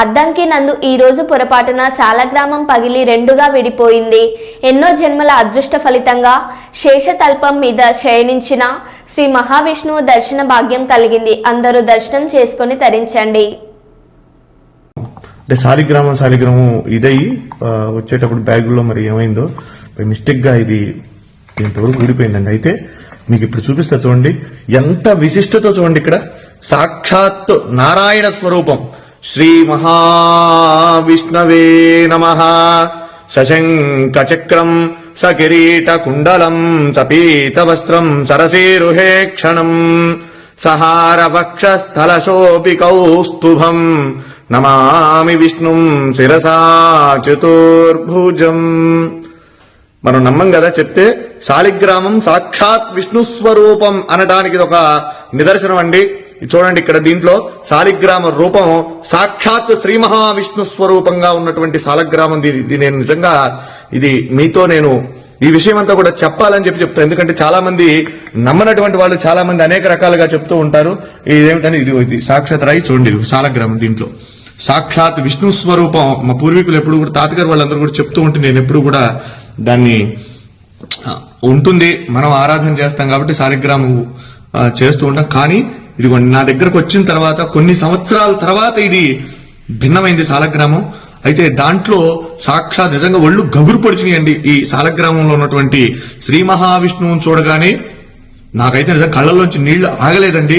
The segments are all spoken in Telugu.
అద్దంకి నందు ఈ రోజు పొరపాటున సాలగ్రామం పగిలి రెండుగా విడిపోయింది. ఎన్నో జన్మల అదృష్ట ఫలితంగా శేషతల్పం మీద శయనించిన శ్రీ మహావిష్ణువు దర్శన భాగ్యం కలిగింది. అందరూ దర్శనం చేసుకుని తరించండి. అంటే సాలిగ్రామం సాలిగ్రామం ఇదయి వచ్చేటప్పుడు బ్యాగులో మరి ఏమైందో మిస్టేక్గా ఇది ఇంతవరకు విడిపోయిందండి. అయితే మీకు ఇప్పుడు చూపిస్తా చూడండి. ఎంత విశిష్టతో చూడండి ఇక్కడ. సాక్షాత్ నారాయణ స్వరూపం. శ్రీ మహావిష్ణవే నమ. శశంక చక్రం సకిరీట కుండలం సపీత వస్త్రం సరసీరుహే క్షణం. సహార వక్షస్థలశోపి కౌస్తుభం నమామి విష్ణుం శిరసా చతుర్భుజం. మనం నమ్మం కదా చెప్తే శాలిగ్రామం సాక్షాత్ విష్ణు స్వరూపం అనడానికి ఇది ఒక నిదర్శనం అండి. చూడండి ఇక్కడ దీంట్లో శాలిగ్రామ రూపం సాక్షాత్ శ్రీ మహావిష్ణు స్వరూపంగా ఉన్నటువంటి శాలగ్రామం దీని ఇది నేను నిజంగా ఇది మీతో నేను ఈ విషయం అంతా కూడా చెప్పాలని చెప్పి చెప్తాను ఎందుకంటే చాలా మంది నమ్మనటువంటి వాళ్ళు చాలా మంది అనేక రకాలుగా చెప్తూ ఉంటారు. ఇదేమిటని ఇది ఇది సాక్షాత్ రాయి చూడండి శాలగ్రామం దీంట్లో. సాక్షాత్ విష్ణు స్వరూపం. మా పూర్వీకులు ఎప్పుడు కూడా తాతగారు వాళ్ళందరూ కూడా చెప్తూ ఉంటే నేను ఎప్పుడు కూడా దాన్ని ఉంటుంది. మనం ఆరాధన చేస్తాం కాబట్టి శాలిగ్రామం చేస్తూ ఉంటాం. కానీ ఇదిగోండి నా దగ్గరకు వచ్చిన తర్వాత కొన్ని సంవత్సరాల తర్వాత ఇది భిన్నమైంది శాలగ్రామం అయితే దాంట్లో సాక్షాత్ నిజంగా ఒళ్ళు గగురు పొడిచినాయండి ఈ శాలగ్రామంలో ఉన్నటువంటి శ్రీ మహావిష్ణువుని చూడగానే. నాకైతే నిజంగా కళ్ళల్లోంచి నీళ్ళు ఆగలేదండి.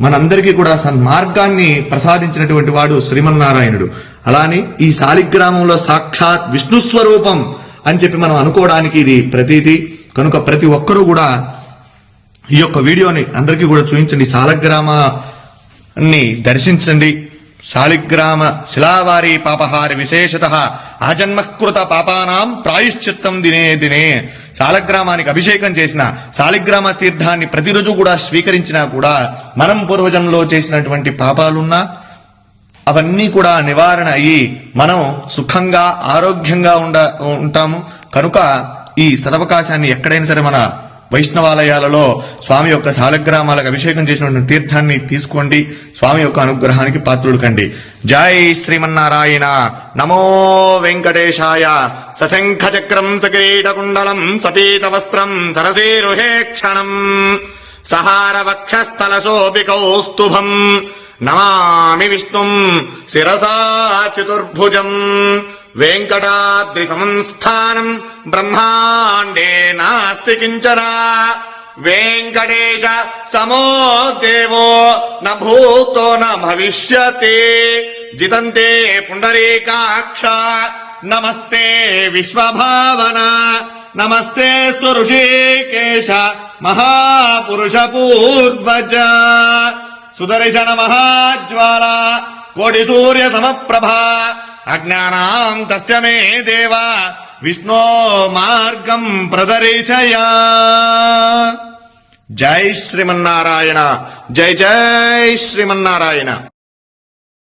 మనందరికీ కూడా సన్మార్గాన్ని ప్రసాదించినటువంటి వాడు శ్రీమన్నారాయణుడు. అలానే ఈ శాలిగ్రామంలో సాక్షాత్ విష్ణు స్వరూపం అని చెప్పి మనం అనుకోవడానికి ఇది ప్రతీది కనుక ప్రతి ఒక్కరూ కూడా ఈ యొక్క వీడియోని అందరికీ కూడా చూపించండి. శాలగ్రామాన్ని దర్శించండి. శాలిగ్రామ శిలావారి పాపహారి విశేషత ఆజన్మకృత పాపానాం ప్రాయుశ్చిత్తం దినే దినే. శాలగ్రామానికి అభిషేకం చేసిన శాలిగ్రామ తీర్థాన్ని ప్రతిరోజు కూడా స్వీకరించినా కూడా మనం పూర్వజంలో చేసినటువంటి పాపాలున్నా అవన్నీ కూడా నివారణ అయ్యి మనం సుఖంగా ఆరోగ్యంగా ఉండ ఉంటాము. కనుక ఈ సదవకాశాన్ని ఎక్కడైనా సరే మన వైష్ణవాలయాలలో స్వామి యొక్క సాలగ్రామాలకు అభిషేకం చేసినటువంటి తీర్థాన్ని తీసుకోండి. స్వామి యొక్క అనుగ్రహానికి పాత్రుడు కండి. జై శ్రీమన్నారాయణ. నమో వెంకటేశాయ. సశంఖ చక్రం సకిరీటకుండలం సపీత వస్త్రం సరసీరుహే క్షణం. సహార వక్షస్థలశోపి కౌస్తుభం నమామి విష్ణుం. శిరసా చతుర్భుజం. వెంకటాద్రి సంస్థానం బ్రహ్మాండే నాస్తి కించన వెంకటేశ సమో దేవో న భూతో న భవిష్యతి జితంతే పుండరీకాక్ష నమస్తే విశ్వభావన నమస్తే ఋషికేశ మహాపురుష పూర్వజ సుదర్శన మహాజ్వాల అజ్ఞానాం తస్య మే దేవ విష్ణో మార్గం ప్రదర్శయా. జై శ్రీమన్నారాయణ జై జై శ్రీమన్నారాయణ.